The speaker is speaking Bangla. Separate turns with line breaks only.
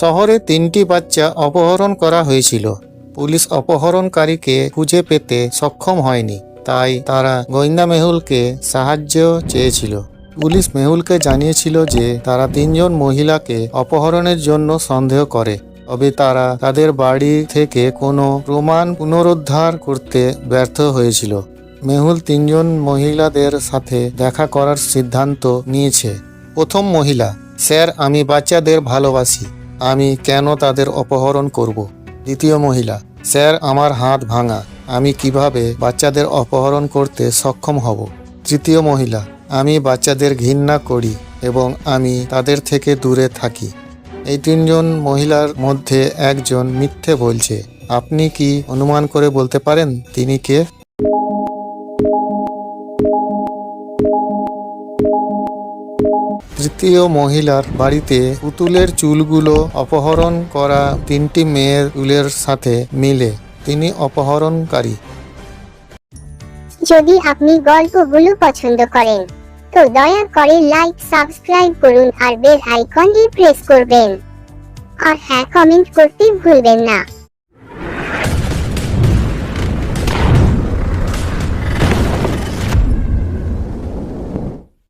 শহরে তিনটি বাচ্চা অপহরণ করা হয়েছিল। পুলিশ অপহরণকারীকে খুঁজে পেতে সক্ষম হয়নি, তাই তারা গোয়েন্দা মেহুলকে সাহায্য চেয়েছিল। পুলিশ মেহুলকে জানিয়েছিল যে তারা তিনজন মহিলাকে অপহরণের জন্য সন্দেহ করে, তবে তারা তাদের বাড়ি থেকে কোনো প্রমাণ পুনরুদ্ধার করতে ব্যর্থ হয়েছিল। মেহুল তিনজন মহিলাদের সাথে দেখা করার সিদ্ধান্ত নিয়েছে। প্রথম মহিলা, স্যার, আমি বাচ্চাদের ভালোবাসি। আমি কেন তাদের অপহরণ করব? দ্বিতীয় মহিলা, স্যার, আমার হাত ভাঙা। আমি কীভাবে বাচ্চাদের অপহরণ করতে সক্ষম হব? তৃতীয় মহিলা, আমি বাচ্চাদের ঘৃণা করি এবং আমি তাদের থেকে দূরে থাকি। এই তিনজন মহিলার মধ্যে একজন মিথ্যে বলছে, আপনি কি অনুমান করে বলতে পারেন তিনি কে? তৃতীয় মহিলার বাড়িতে পুতুলের চুলগুলো অপহরণ করা তিনটি মেয়ের চুলের সাথে মিলে। তিনি অপহরণকারী।
যদি আপনি গল্পগুলো পছন্দ করেন, তো দয়া করে লাইক সাবস্ক্রাইব করুন আর বেল আইকনটি প্রেস করবেন। আর হ্যাঁ কমেন্ট করতে ভুলবেন না।